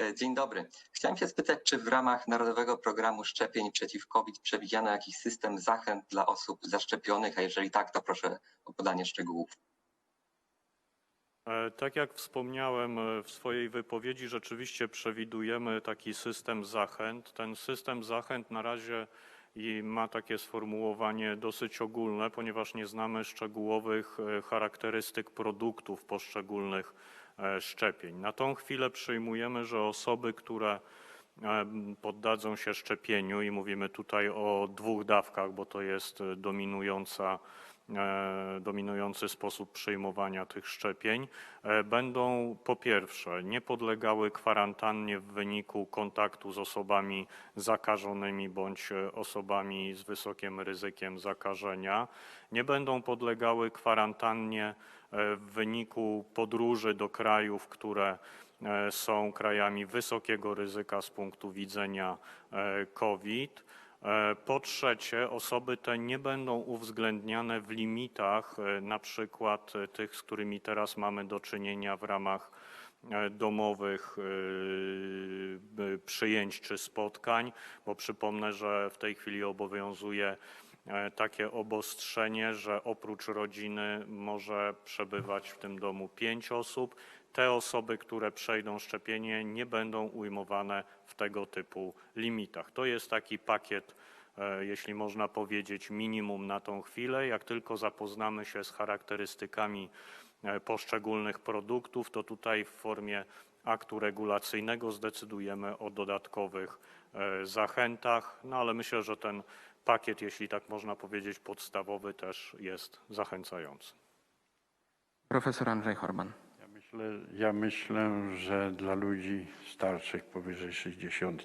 E, Dzień dobry. Chciałem się spytać, czy w ramach Narodowego Programu Szczepień przeciw COVID przewidziano jakiś system zachęt dla osób zaszczepionych, a jeżeli tak, to proszę o podanie szczegółów. E, Tak jak wspomniałem e, w swojej wypowiedzi, rzeczywiście przewidujemy taki system zachęt. Ten system zachęt na razie i ma takie sformułowanie dosyć ogólne, ponieważ nie znamy szczegółowych charakterystyk produktów poszczególnych szczepień. Na tą chwilę przyjmujemy, że osoby, które em, poddadzą się szczepieniu i mówimy tutaj o dwóch dawkach, bo to jest e, dominująca e, dominujący sposób przyjmowania tych szczepień, e, będą po pierwsze nie podlegały kwarantannie w wyniku kontaktu z osobami zakażonymi bądź e, osobami z wysokim ryzykiem zakażenia, nie będą podlegały kwarantannie e, w wyniku podróży do krajów, które e, są krajami wysokiego ryzyka z punktu widzenia e, COVID. E, Po trzecie, osoby te nie będą uwzględniane w limitach, e, na przykład e, tych, z którymi teraz mamy do czynienia w ramach domowych przyjęć czy spotkań, bo przypomnę, że w tej chwili obowiązuje takie obostrzenie, że oprócz rodziny może przebywać w tym domu pięć osób. Te osoby, które przejdą szczepienie, nie będą ujmowane w tego typu limitach. To jest taki pakiet, e, jeśli można powiedzieć, minimum na tą chwilę. Jak tylko zapoznamy się z charakterystykami e, poszczególnych produktów, to tutaj w formie aktu regulacyjnego zdecydujemy o dodatkowych e, zachętach, no ale myślę, że ten pakiet, jeśli tak można powiedzieć, podstawowy też jest zachęcający. Profesor Andrzej Horban. Ja myślę, ja myślę, że dla ludzi starszych powyżej 60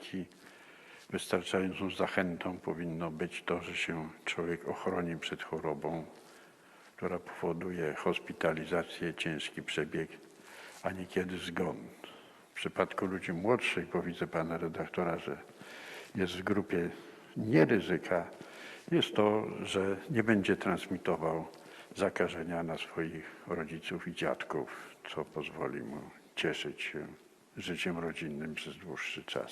wystarczającą zachętą powinno być to, że się człowiek ochroni przed chorobą, która powoduje hospitalizację, ciężki przebieg, a niekiedy zgon. Przypadku ludzi młodszych, bo widzę pana redaktora, że jest w grupie nieryzyka, jest to, że nie będzie transmitował zakażenia na swoich rodziców i dziadków, co pozwoli mu cieszyć się życiem rodzinnym przez dłuższy czas.